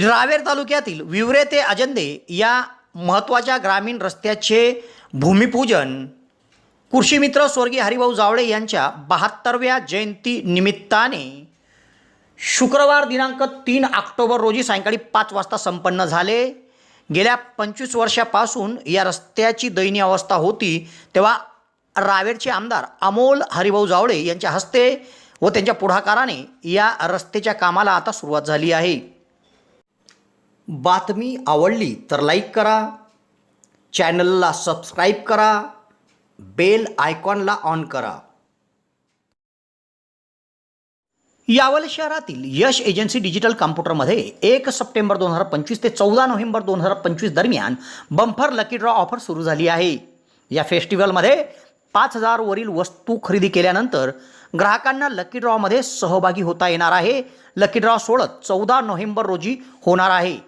रावेर तालुक्यातील विवरे ते अजंदे या महत्त्वाच्या ग्रामीण रस्त्याचे भूमिपूजन कृषीमित्र स्वर्गीय हरिभाऊ जावळे यांच्या बहात्तरव्या जयंती निमित्ताने शुक्रवार दिनांक तीन ऑक्टोबर रोजी सायंकाळी पाच वाजता संपन्न झाले. गेल्या पंचवीस वर्षापासून या रस्त्याची दयनीय अवस्था होती. तेव्हा रावेरचे आमदार अमोल हरिभाऊ जावळे यांच्या हस्ते व त्यांच्या पुढाकाराने या रस्त्याच्या कामाला आता सुरुवात झाली आहे. बातमी आवडली तर लाईक करा. चॅनलला सबस्क्राईब करा. बेल आयकॉनला ऑन करा. यावल शहरातील यश एजन्सी डिजिटल कॉम्प्युटरमध्ये एक सप्टेंबर दोन हजार पंचवीस ते चौदा नोव्हेंबर दोन हजार पंचवीस दरम्यान बंफर लकी ड्रॉ ऑफर सुरू झाली आहे. या फेस्टिवलमध्ये पाच हजारवरील वस्तू खरेदी केल्यानंतर ग्राहकांना लकी ड्रॉमध्ये सहभागी होता येणार आहे. लकी ड्रॉ सोळत चौदा नोव्हेंबर रोजी होणार आहे.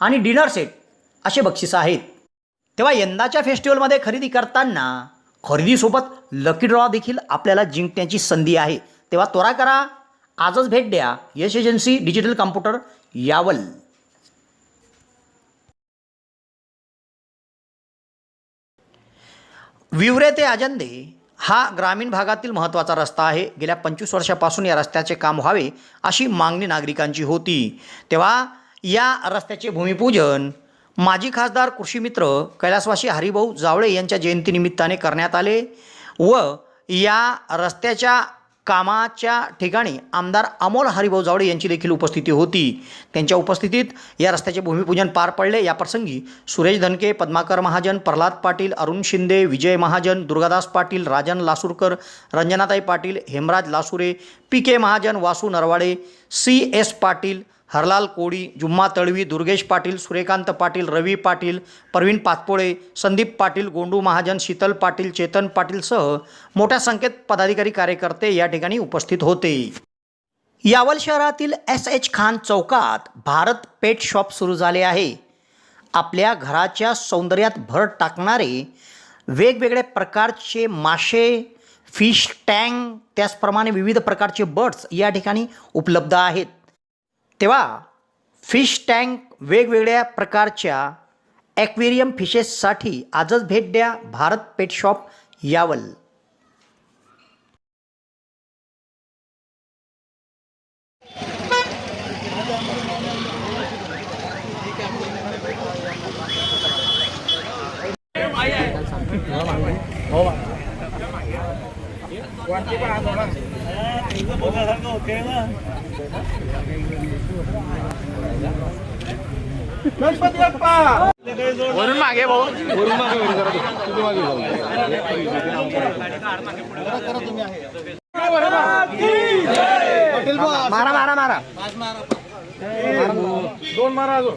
आणि डिनर सेट असे बक्षीस आहेत. तेव्हा यंदाच्या फेस्टिवलमध्ये खरेदी करताना खरेदीसोबत लकी ड्रॉ देखील आपल्याला जिंकण्याची संधी आहे. तेव्हा त्वरा करा आजच भेट द्या. Yash agency digital computer Yawal. विवरे ते अजंदे हा ग्रामीण भागातील महत्त्वाचा रस्ता आहे. गेल्या पंचवीस वर्षापासून या रस्त्याचे काम व्हावे अशी मागणी नागरिकांची होती. तेव्हा या रस्त्याचे भूमिपूजन माजी खासदार कृषीमित्र कैलासवासी हरिभाऊ जावळे यांच्या जयंतीनिमित्ताने करण्यात आले व या रस्त्याच्या कामाच्या ठिकाणी आमदार अमोल हरिभाऊ जावळे यांची देखील उपस्थिती होती. त्यांच्या उपस्थितीत या रस्त्याचे भूमिपूजन पार पडले. याप्रसंगी Suresh Dhanke Padmakar Mahajan Pralhad Patil Arun Shinde Vijay Mahajan Durgadas Patil Rajan Lasurkar Ranjanatai Patil Hemraj Lasure P K Mahajan Vasu Narwade C S Patil Harlal Koli Jumma Talvi Durgesh Patil Suryakant Patil रवी पाटील प्रवीण पातपोळे संदीप पाटील गोंडू महाजन शीतल पाटील चेतन पाटीलसह मोठ्या संख्येत पदाधिकारी कार्यकर्ते या ठिकाणी उपस्थित होते. यावल शहरातील S H Khan चौकात भारत पेट शॉप सुरू झाले आहे. आपल्या घराच्या सौंदर्यात भर टाकणारे वेगवेगळ्या प्रकारचे मासे फिश टँक त्याचप्रमाणे विविध प्रकारचे बर्ड्स या ठिकाणी उपलब्ध आहेत. तेव्हा फिश टँक वेगवेगळ्या प्रकारच्या ॲक्वेरियम फिशेससाठी आजच भेट द्या भारत पेट शॉप यावल. गणपती बाप्पा वरून मागे भाऊ. वरून मागे जरा मागे जाऊ. मारा मारा मारा. दोन मारा अजून.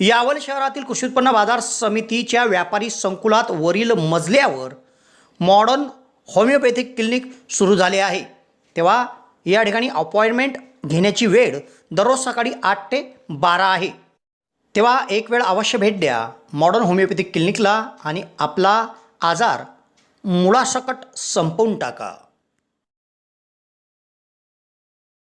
यावल शहरातील कृषी उत्पन्न बाजार समितीच्या व्यापारी संकुलात वरील मजल्यावर मॉडर्न होमिओपॅथिक क्लिनिक सुरू झाले आहे. तेव्हा या ठिकाणी अपॉइंटमेंट घेण्याची वेळ दररोज सकाळी आठ ते बारा आहे. तेव्हा एक वेळ अवश्य भेट द्या. मॉडर्न होमिओपॅथिक क्लिनिकला आणि आपला आजार मुळासकट संपवून टाका.